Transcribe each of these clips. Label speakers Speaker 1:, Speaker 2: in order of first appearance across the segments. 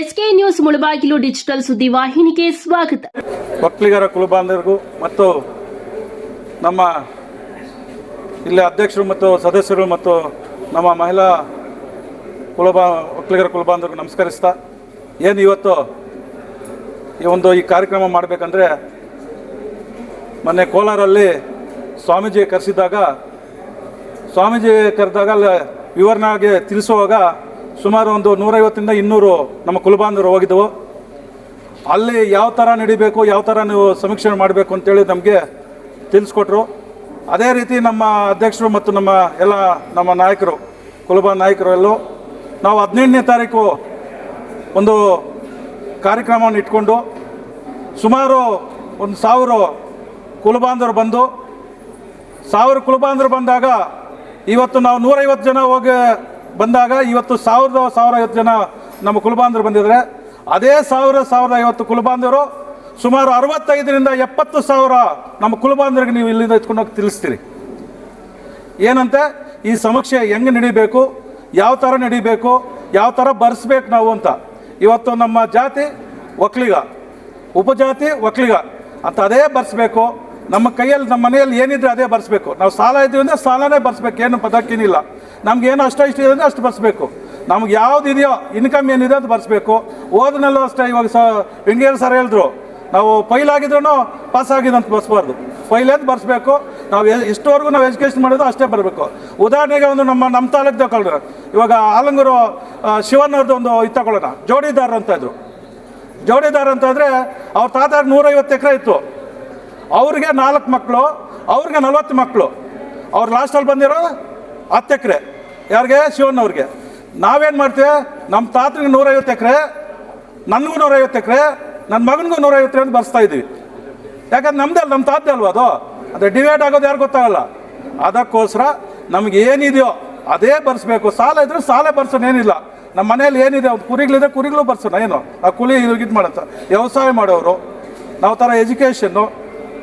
Speaker 1: SK news Mulbagal digital ಸುದ್ದಿ ವಾಹಿನಿಗೆ ಸ್ವಾಗತ.
Speaker 2: ಒಕ್ಕಲಿಗರ ಕುಲಬಾಂಧವರಿಗೂ ಮತ್ತು ನಮ್ಮ ಇಲ್ಲಿ ಅಧ್ಯಕ್ಷರು ಮತ್ತು ಸದಸ್ಯರು ಮತ್ತು ನಮ್ಮ ಮಹಿಳಾ ಕುಲಬಾ ಒಕ್ಕಲಿಗರ ಕುಲಬಾಂಧವರಿಗೂ ನಮಸ್ಕರಿಸ್ತಾ, ಏನು ಇವತ್ತು ಈ ಒಂದು ಈ ಕಾರ್ಯಕ್ರಮ ಮಾಡಬೇಕಂದ್ರೆ ಮೊನ್ನೆ ಕೋಲಾರಲ್ಲಿ ಸ್ವಾಮೀಜಿ ಕರೆಸಿದಾಗ ಸ್ವಾಮೀಜಿ ಕರೆದಾಗ ವಿವರಣೆಗೆ ತಿಳಿಸುವಾಗ ಸುಮಾರು ಒಂದು ನೂರೈವತ್ತರಿಂದ ಇನ್ನೂರು ನಮ್ಮ ಕುಲಬಾಂಧವರು ಹೋಗಿದ್ದವು. ಅಲ್ಲಿ ಯಾವ ಥರ ನಡಿಬೇಕು, ಯಾವ ಥರ ನೀವು ಸಮೀಕ್ಷೆ ಮಾಡಬೇಕು ಅಂತೇಳಿ ನಮಗೆ ತಿಳಿಸ್ಕೊಟ್ರು. ಅದೇ ರೀತಿ ನಮ್ಮ ಅಧ್ಯಕ್ಷರು ಮತ್ತು ನಮ್ಮ ಎಲ್ಲ ನಮ್ಮ ನಾಯಕರು ಕುಲಬಾ ನಾಯಕರು ಎಲ್ಲೂ ನಾವು ಹದಿನೆಂಟನೇ ತಾರೀಕು ಒಂದು ಕಾರ್ಯಕ್ರಮವನ್ನು ಇಟ್ಕೊಂಡು ಸುಮಾರು ಒಂದು ಸಾವಿರ ಕುಲಬಾಂಧವರು ಬಂದು, ಸಾವಿರ ಕುಲಬಾಂಧವರು ಬಂದಾಗ ಇವತ್ತು ನಾವು ನೂರೈವತ್ತು ಜನ ಹೋಗಿ ಬಂದಾಗ ಇವತ್ತು ಸಾವಿರದ ಸಾವಿರ ಐವತ್ತು ಜನ ನಮ್ಮ ಕುಲಬಾಂಧವರು ಬಂದಿದ್ದಾರೆ. ಅದೇ ಸಾವಿರ ಸಾವಿರದ ಐವತ್ತು ಕುಲಬಾಂಧವರು ಸುಮಾರು ಅರವತ್ತೈದರಿಂದ ಎಪ್ಪತ್ತು ಸಾವಿರ ನಮ್ಮ ಕುಲಬಾಂಧವರಿಗೆ ನೀವು ಇಲ್ಲಿಂದ ಎತ್ಕೊಂಡು ಹೋಗಿ ತಿಳಿಸ್ತೀರಿ. ಏನಂತೆ? ಈ ಸಮೀಕ್ಷೆ ಹೆಂಗೆ ನಡಿಬೇಕು? ಯಾವ ಥರ ನಡಿಬೇಕು? ಯಾವ ಥರ ಬರೆಸ್ಬೇಕು ನಾವು ಅಂತ. ಇವತ್ತು ನಮ್ಮ ಜಾತಿ ಒಕ್ಕಲಿಗ, ಉಪಜಾತಿ ಒಕ್ಕಲಿಗ ಅಂತ ಅದೇ ಬರ್ಸ್ಬೇಕು. ನಮ್ಮ ಕೈಯಲ್ಲಿ, ನಮ್ಮ ಮನೆಯಲ್ಲಿ ಏನಿದ್ರೆ ಅದೇ ಬರ್ಸ್ಬೇಕು. ನಾವು ಸಾಲ ಇದ್ದೀವಿ ಅಂದರೆ ಸಾಲನೇ ಬರ್ಸ್ಬೇಕು. ಏನು ಪದಕ್ಕೇನಿಲ್ಲ. ನಮ್ಗೆ ಏನು ಅಷ್ಟ ಇಷ್ಟ ಇದೆ ಅಂದರೆ ಅಷ್ಟು ಬರ್ಸ್ಬೇಕು. ನಮ್ಗೆ ಯಾವ್ದು ಇದೆಯೋ ಇನ್ಕಮ್ ಏನಿದೆ ಅದು ಬರ್ಸ್ಬೇಕು. ಓದಿನಲ್ಲೂ ಅಷ್ಟೇ, ಇವಾಗ ಸ ವಿಂಗೇರ್ ಸರ್ ಹೇಳಿದ್ರು, ನಾವು ಫೈಲ್ ಆಗಿದ್ರು ಪಾಸ್ ಆಗಿದೆ ಅಂತ ಬರ್ಸ್ಬಾರ್ದು. ಫೈಲ್ ಅಂತ ಬರ್ಸ್ಬೇಕು. ನಾವು ಇಷ್ಟವರೆಗೂ ನಾವು ಎಜುಕೇಷನ್ ಮಾಡೋದು ಅಷ್ಟೇ ಬರಬೇಕು. ಉದಾಹರಣೆಗೆ ಒಂದು ನಮ್ಮ ನಮ್ಮ ತಾಲೂಕು ತಗೊಳ್ಳೋಣ ಇವಾಗ ಆಲಂಗೂರು ಶಿವನವ್ರದ್ದು ಒಂದು ಇದು ತಗೊಳ್ಳೋಣ. ಜೋಡಿದಾರ ಅಂತ ಇದ್ರು. ಜೋಡಿದಾರ ಅಂತಂದರೆ ಅವ್ರ ತಾತ ನೂರೈವತ್ತು ಎಕರೆ ಇತ್ತು. ಅವ್ರಿಗೆ ನಾಲ್ಕು ಮಕ್ಕಳು ಅವ್ರಿಗೆ ನಲ್ವತ್ತು ಮಕ್ಕಳು ಅವ್ರು ಲಾಸ್ಟಲ್ಲಿ ಬಂದಿರೋ ಹತ್ತು ಎಕರೆ, ಯಾರಿಗೆ? ಶಿವಣ್ಣವ್ರಿಗೆ ನಾವೇನು ಮಾಡ್ತೀವಿ? ನಮ್ಮ ತಾತನಿಗೆ ನೂರೈವತ್ತು ಎಕರೆ, ನನಗೂ ನೂರೈವತ್ತು ಎಕರೆ ನನ್ನ ಮಗನಿಗೂ ನೂರೈವತ್ತು ಅಂತ ಬರ್ಸ್ತಾ ಇದ್ದೀವಿ. ಯಾಕಂದ್ರೆ ನಮ್ದೇ ಅಲ್ಲ ನಮ್ಮ ತಾತದೇ ಅಲ್ವಾ ಅದು? ಅದು ಡಿವೈಡ್ ಆಗೋದು ಯಾರು ಗೊತ್ತಾಗಲ್ಲ. ಅದಕ್ಕೋಸ್ಕರ ನಮ್ಗೆ ಏನಿದೆಯೋ ಅದೇ ಬರ್ಸ್ಬೇಕು. ಸಾಲ ಇದ್ರೆ ಸಾಲ ಬರ್ಸೋಣ, ಏನಿಲ್ಲ. ನಮ್ಮ ಮನೇಲಿ ಏನಿದೆ? ಒಂದು ಕುರಿಗಳಿದೆ ಕುರಿಗಳು ಬರ್ಸೋಣ, ಏನು? ಆ ಕುಲಿ ಇದು ಇದು ಮಾಡುತ್ತೆ ವ್ಯವಸಾಯ ಮಾಡೋರು, ನಾವು ಥರ ಎಜುಕೇಷನ್ನು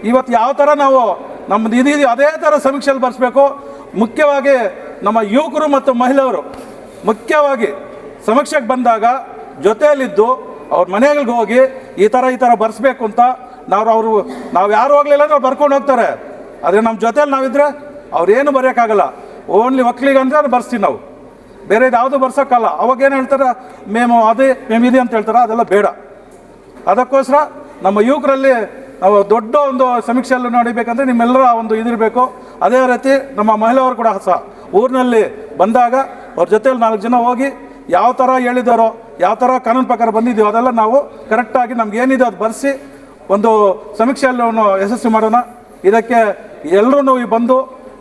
Speaker 2: ಇವತ್ತು ಯಾವ ಥರ ನಾವು ನಮ್ಮ ಇದೀವಿ ಅದೇ ಥರ ಸಮೀಕ್ಷೆಯಲ್ಲಿ ಬರೆಸ್ಬೇಕು. ಮುಖ್ಯವಾಗಿ ನಮ್ಮ ಯುವಕರು ಮತ್ತು ಮಹಿಳೆಯರು ಮುಖ್ಯವಾಗಿ ಸಮೀಕ್ಷೆಗೆ ಬಂದಾಗ ಜೊತೆಯಲ್ಲಿದ್ದು ಅವ್ರ ಮನೆಗಳಿಗೆ ಹೋಗಿ ಈ ಥರ ಈ ಥರ ಬರೆಸ್ಬೇಕು ಅಂತ ನಾವು ಅವರು ನಾವು ಯಾರು ಹೋಗ್ಲಿಲ್ಲ ಅಂದ್ರೆ ಬರ್ಕೊಂಡು ಹೋಗ್ತಾರೆ. ಆದರೆ ನಮ್ಮ ಜೊತೆಯಲ್ಲಿ ನಾವಿದ್ರೆ ಅವ್ರೇನು ಬರೆಯೋಕ್ಕಾಗಲ್ಲ. ಓನ್ಲಿ ಅದು ಬರ್ಸ್ತೀವಿ ನಾವು. ಬೇರೆ ಯಾವುದು ಬರ್ಸೋಕ್ಕಲ್ಲ. ಅವಾಗ ಏನು ಹೇಳ್ತಾರೆ? ಮೇಮು, ಅದೇ, ಮೇಮ್, ಇದೆ ಅಂತ ಹೇಳ್ತಾರೆ. ಅದೆಲ್ಲ ಬೇಡ. ಅದಕ್ಕೋಸ್ಕರ ನಮ್ಮ ಯುವಕರಲ್ಲಿ ನಾವು ದೊಡ್ಡ ಒಂದು ಸಮೀಕ್ಷೆಯಲ್ಲಿ ನಡಿಬೇಕಂದ್ರೆ ನಿಮ್ಮೆಲ್ಲರ ಒಂದು ಇದಿರಬೇಕು. ಅದೇ ರೀತಿ ನಮ್ಮ ಮಹಿಳೆಯವರು ಕೂಡ ಸಹ ಊರಿನಲ್ಲಿ ಬಂದಾಗ ಅವ್ರ ಜೊತೆಯಲ್ಲಿ ನಾಲ್ಕು ಜನ ಹೋಗಿ ಯಾವ ಥರ ಹೇಳಿದಾರೋ, ಯಾವ ಥರ ಕಾನೂನು ಪ್ರಕಾರ ಬಂದಿದೆಯೋ ಅದೆಲ್ಲ ನಾವು ಕರೆಕ್ಟಾಗಿ ನಮ್ಗೆ ಏನಿದೆ ಅದು ಬರೆಸಿ ಒಂದು ಸಮೀಕ್ಷೆಯಲ್ಲಿ ಅವನು ಯಶಸ್ವಿ ಮಾಡೋಣ. ಇದಕ್ಕೆ ಎಲ್ಲರೂ ಬಂದು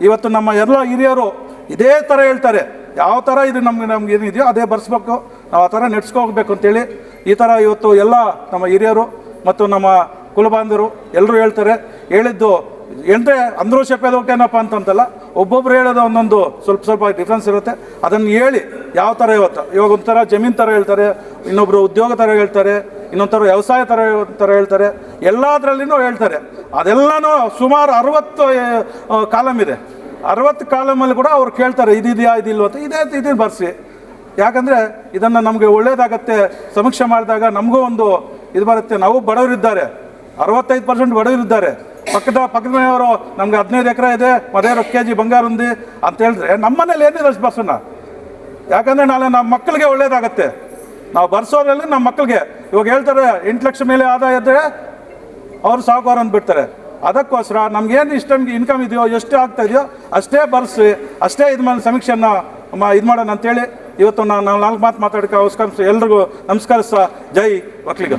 Speaker 2: ಇವತ್ತು ನಮ್ಮ ಎಲ್ಲ ಹಿರಿಯರು ಇದೇ ಥರ ಹೇಳ್ತಾರೆ. ಯಾವ ಥರ ಇದು ನಮ್ಗೆ ನಮ್ಗೆ ಏನಿದೆಯೋ ಅದೇ ಬರೆಸ್ಬೇಕು. ನಾವು ಆ ಥರ ನೆಡ್ಸ್ಕೋಗ್ಬೇಕು ಅಂತೇಳಿ ಈ ಥರ ಇವತ್ತು ಎಲ್ಲ ನಮ್ಮ ಹಿರಿಯರು ಮತ್ತು ನಮ್ಮ ಕುಲಬಾಂಧವರು ಎಲ್ಲರೂ ಹೇಳ್ತಾರೆ, ಹೇಳಿದ್ದು ಎಂದ್ರೆ ಅಂದ್ರೂ ಶಪ್ಪೇದೋಕೇನಪ್ಪ ಅಂತಂತಲ್ಲ, ಒಬ್ಬೊಬ್ರು ಹೇಳೋದು ಒಂದೊಂದು ಸ್ವಲ್ಪ ಸ್ವಲ್ಪ ಡಿಫ್ರೆನ್ಸ್ ಇರುತ್ತೆ. ಅದನ್ನು ಹೇಳಿ ಯಾವ ಥರ ಇವತ್ತು? ಇವಾಗ ಒಂಥರ ಜಮೀನು ಥರ ಹೇಳ್ತಾರೆ ಇನ್ನೊಬ್ಬರು ಉದ್ಯೋಗ ಥರ ಹೇಳ್ತಾರೆ, ಇನ್ನೊಂಥರ ವ್ಯವಸಾಯ ಥರ ಥರ ಹೇಳ್ತಾರೆ, ಎಲ್ಲದರಲ್ಲಿನೂ ಹೇಳ್ತಾರೆ. ಅದೆಲ್ಲನೂ ಸುಮಾರು ಅರವತ್ತು ಕಾಲಮ್ ಇದೆ. ಅರವತ್ತು ಕಾಲಮಲ್ಲಿ ಕೂಡ ಅವ್ರು ಕೇಳ್ತಾರೆ, ಇದಿದೆಯಾ, ಇದಿಲ್ವ ಅಂತ. ಇದೇ ಇದನ್ನು ಬರ್ಸಿ. ಯಾಕಂದರೆ ಇದನ್ನು ನಮಗೆ ಒಳ್ಳೇದಾಗತ್ತೆ, ಸಮೀಕ್ಷೆ ಮಾಡಿದಾಗ ನಮಗೂ ಒಂದು ಇದು ಬರುತ್ತೆ. ನಾವು ಬಡವರಿದ್ದಾರೆ. ಅರವತ್ತೈದು ಪರ್ಸೆಂಟ್ ಬಡವರಿದ್ದಾರೆ ಪಕ್ಕದ ಪಕ್ಕದ ಮನೆಯವರು ನಮ್ಗೆ ಹದಿನೈದು ಎಕರೆ ಇದೆ ಮದೇ ಕೆ ಜಿ ಬಂಗಾರ ఉంది ಅಂತ ಹೇಳಿದ್ರೆ ನಮ್ಮ ಮನೇಲಿ ಏನಿದೆ ಅಷ್ಟು ಬರ್ಸೋಣ ಯಾಕಂದರೆ ನಾಳೆ ನಮ್ಮ ಮಕ್ಕಳಿಗೆ ಒಳ್ಳೇದಾಗತ್ತೆ. ನಾವು ಬರ್ಸೋದ್ರಲ್ಲಿ ನಮ್ಮ ಮಕ್ಕಳಿಗೆ. ಇವಾಗ ಹೇಳ್ತಾರೆ, ಎಂಟು ಲಕ್ಷ ಮೇಲೆ ಆದಾಯ ಇದ್ದರೆ ಅವರು ಸಾಹುಕಾರ ಅಂದ್ಬಿಡ್ತಾರೆ ಅದಕ್ಕೋಸ್ಕರ ನಮ್ಗೇನು ಇಷ್ಟ ಇನ್ಕಮ್ ಇದೆಯೋ, ಎಷ್ಟು ಆಗ್ತಾ ಇದೆಯೋ ಅಷ್ಟೇ ಬರ್ಸಿ ಅಷ್ಟೇ ಇದು ಮಾಡಿ ಸಮೀಕ್ಷೆಯನ್ನು ಇದು ಮಾಡೋಣ ಅಂತೇಳಿ ಇವತ್ತು ನಾನು ನಾಲ್ಕು ಮಾತು ಮಾತಾಡೋಕ್ಕೆ ಅವಕಾಶ ಎಲ್ರಿಗೂ ನಮಸ್ಕರಿಸ್ತಾ ಜೈ ಒಕ್ಕಲಿಗ.